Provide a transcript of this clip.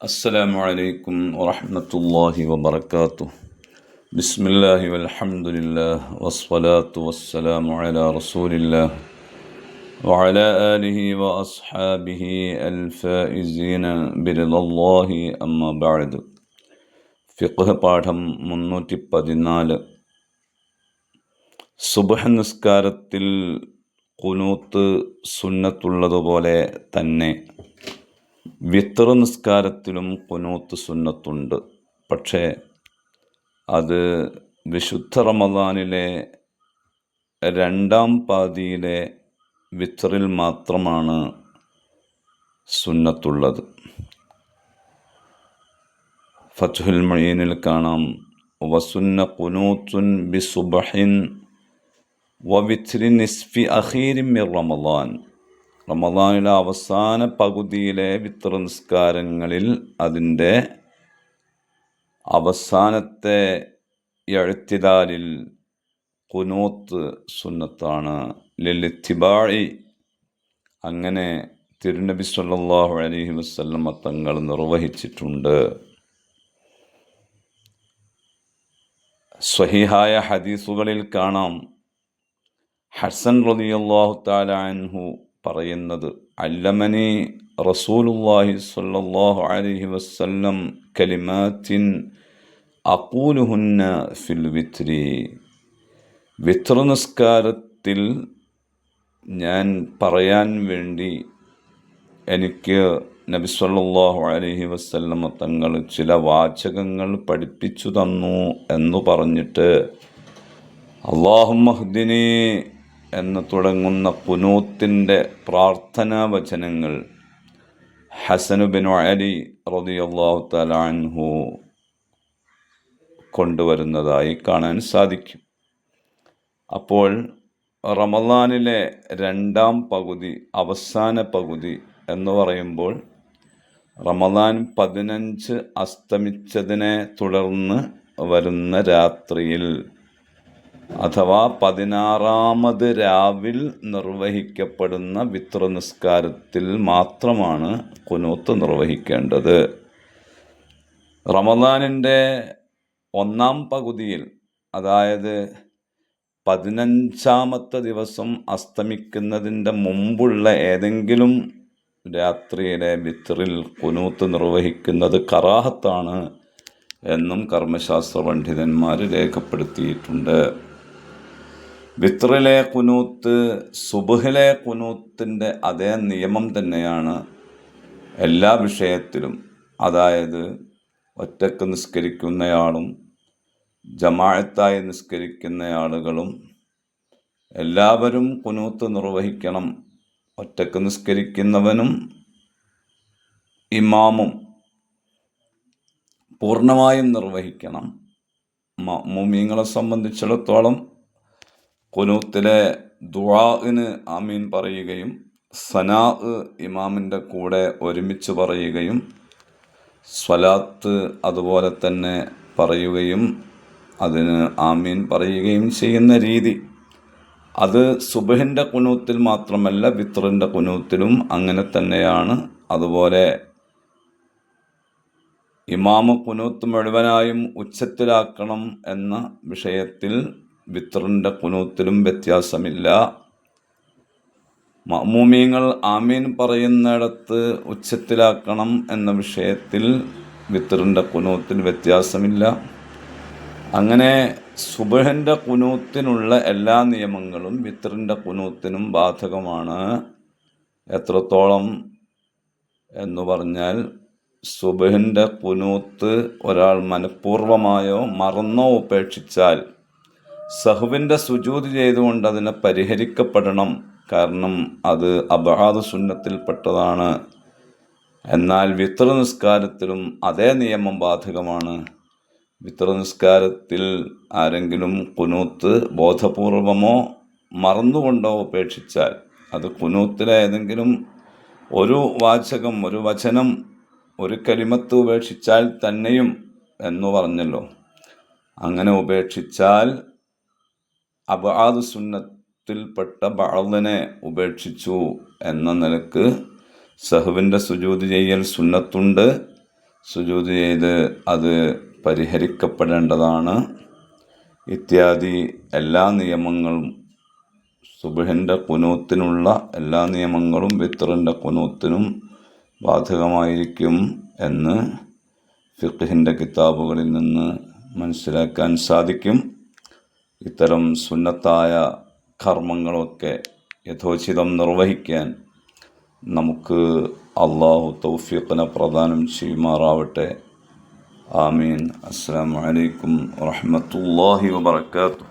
السلام عليكم ورحمة الله وبركاته بسم الله والحمد لله والصلاة والسلام على رسول الله وعلى آله وأصحابه الفائزين برضا الله أما بعد ഫിഖ് പാഠം മുന്നൂറ്റി പതിനാല് സുബഹ് നിസ്കാരത്തിൽ കുനൂത്ത് സുന്നത്തുള്ളതുപോലെ തന്നെ വിത്തർ നിസ്കാരത്തിലും കുനൂത്ത് സുന്നത്തുണ്ട്. പക്ഷേ അത് വിശുദ്ധ റമദാനിലെ രണ്ടാം പാതിയിലെ വിത്തറിൽ മാത്രമാണ് സുന്നത്തുള്ളത്. ഫത്തുൽ മൊയ്യനിൽ കാണാം വസുന്ന കുനൂത്തുൻ ബി സുബഹിൻ വവിത്രി നിസ്ഫി അഹീരിമിർ മിർ റമദാൻ. റമദാനിലെ അവസാന പകുതിയിലെ വിത്ര നിസ്കാരങ്ങളിൽ അതിന്റെ അവസാനത്തെ എഴുത്തിതാലിൽ കുനൂത്ത് സുന്നത്താണ്. ലിലിത്തിബാഴി അങ്ങനെ തിരുനബി സല്ലാഹു അലഹി വസല്ലമ തങ്ങൾ നിർവഹിച്ചിട്ടുണ്ട്. സ്വഹിഹായ ഹദീസുകളിൽ കാണാം. ഹസൻ റളിയല്ലാഹു തആല അൻഹു പറയുന്നത് അല്ലമനെ റസൂലുല്ലാഹി സ്വല്ലല്ലാഹു അലൈഹി വസല്ലം കലിമാത്തിൻ അഖൂലുഹുന്ന ഫിൽ വിത്രി. വിത്ര നിസ്കാരത്തിൽ ഞാൻ പറയാൻ വേണ്ടി എനിക്ക് നബി സല്ലല്ലാഹു അലൈഹി വസല്ലം തങ്ങൾ ചില വാചകങ്ങൾ പഠിപ്പിച്ചു തന്നു എന്ന് പറഞ്ഞിട്ട് അള്ളാഹുമഹ്ദിനി എന്ന് തുടങ്ങുന്ന കുനൂത്തിന്റെ പ്രാർത്ഥനാ വചനങ്ങൾ ഹസനുബിൻ അലി റളിയല്ലാഹു തആല അൻഹു കൊണ്ടുവരുന്നതായി കാണാൻ സാധിക്കും. അപ്പോൾ റമദാനിലെ രണ്ടാം പകുതി അവസാന പകുതി എന്ന് പറയുമ്പോൾ റമദാൻ പതിനഞ്ച് അസ്തമിച്ചതിനെ തുടർന്ന് വരുന്ന രാത്രിയിൽ അഥവാ പതിനാറാമത് രാവിൽ നിർവഹിക്കപ്പെടുന്ന വിത്ര നിസ്കാരത്തിൽ മാത്രമാണ് കുനൂത്ത് നിർവഹിക്കേണ്ടത്. റമദാനിന്റെ ഒന്നാം പകുതിയിൽ അതായത് പതിനഞ്ചാമത്തെ ദിവസം അസ്തമിക്കുന്നതിന്റെ മുമ്പുള്ള ഏതെങ്കിലും രാത്രിയിലെ വിത്രിൽ കുനൂത്ത് നിർവഹിക്കുന്നത് കറാഹത്താണ് എന്നും കർമ്മശാസ്ത്ര പണ്ഡിതന്മാർ രേഖപ്പെടുത്തിയിട്ടുണ്ട്. വിത്രിലെ കുനൂത്ത് സുബുഹിലെ കുനൂത്തിന്റെ അതേ നിയമം തന്നെയാണ് എല്ലാ വിഷയത്തിലും. അതായത് ഒറ്റയ്ക്ക് നിസ്കരിക്കുന്നയാളും ജമാഴത്തായി നിസ്കരിക്കുന്ന ആളുകളും എല്ലാവരും കുനൂത്ത് നിർവഹിക്കണം. ഒറ്റയ്ക്ക് നിസ്കരിക്കുന്നവനും ഇമാമും പൂർണമായും നിർവഹിക്കണം. മുമീങ്ങളെ സംബന്ധിച്ചിടത്തോളം കുനൂത്തിലെ ദുആന് ആമീൻ പറയുകയും സനാ ഇമാമിന്റെ കൂടെ ഒരുമിച്ച് പറയുകയും സ്വലാത്ത് അതുപോലെ തന്നെ പറയുകയും അതിന് ആമീൻ പറയുകയും ചെയ്യുന്ന രീതി. അത് സുബഹിന്റെ കുനൂത്തിൽ മാത്രമല്ല വിത്രന്റെ കുനൂത്തിലും അങ്ങനെ തന്നെയാണ്. അതുപോലെ ഇമാമ കുനൂത്ത് മുഴുവനായും ഉച്ചത്തിലാക്കണം എന്ന വിഷയത്തിൽ വിത്റിന്റെ കുനൂത്തിലും വ്യത്യാസമില്ല. മമൂമിയങ്ങൾ ആമീൻ പറയുന്നിടത്ത് ഉച്ചത്തിലാക്കണം എന്ന വിഷയത്തിൽ വിത്രന്റെ കുനൂത്തിൽ വ്യത്യാസമില്ല. അങ്ങനെ സുബഹന്റെ കുനൂത്തിനുള്ള എല്ലാ നിയമങ്ങളും വിത്രന്റെ കുനൂത്തിനും ബാധകമാണ്. എത്രത്തോളം എന്ന് പറഞ്ഞാൽ സുബഹിന്റെ കുനൂത്ത് ഒരാൾ മനഃപൂർവമായോ മറന്നോ ഉപേക്ഷിച്ചാൽ സഹുവിന്റെ സുജൂതി ചെയ്തുകൊണ്ട് അതിനെ പരിഹരിക്കപ്പെടണം. കാരണം അത് അബാദ് സുന്നത്തിൽപ്പെട്ടതാണ് എന്നാൽ വിത്ര നിസ്കാരത്തിലും അതേ നിയമം ബാധകമാണ്. വിത്ര നിസ്കാരത്തിൽ ആരെങ്കിലും കുനൂത്ത് ബോധപൂർവമോ മറന്നുകൊണ്ടോ ഉപേക്ഷിച്ചാൽ അത് കുനൂത്തിലെ ഏതെങ്കിലും ഒരു വാചകം ഒരു വചനം ഒരു കലിമത്ത് ഉപേക്ഷിച്ചാൽ തന്നെയും എന്ന് പറഞ്ഞല്ലോ. അങ്ങനെ ഉപേക്ഷിച്ചാൽ അബാദ് സുന്നത്തിൽപ്പെട്ട ബാദിനെ ഉപേക്ഷിച്ചു എന്ന നിലയ്ക്ക് സഹുവിന്റെ സുജൂത് ചെയ്യൽ സുന്നത്തുണ്ട്. സുജൂത് ചെയ്ത് അത് പരിഹരിക്കപ്പെടേണ്ടതാണ്. ഇത്യാദി എല്ലാ നിയമങ്ങളും സുബഹിന്റെ കുനൂത്തിനുള്ള എല്ലാ നിയമങ്ങളും വിത്തറിന്റെ കുനൂത്തിനും ബാധകമായിരിക്കും എന്ന് ഫിഖിന്റെ കിതാബുകളിൽ നിന്ന് മനസ്സിലാക്കാൻ സാധിക്കും. ഇത്തരം സുന്നത്തായ കർമ്മങ്ങളൊക്കെ യഥോചിതം നിർവഹിക്കാൻ നമുക്ക് അള്ളാഹു തൗഫീഖിനെ പ്രദാനം ചെയ്യുമാറാവട്ടെ. ആമീൻ. അസ്സാം വലൈക്കും വാഹമത്തല്ലാഹി വബർക്കാത്തു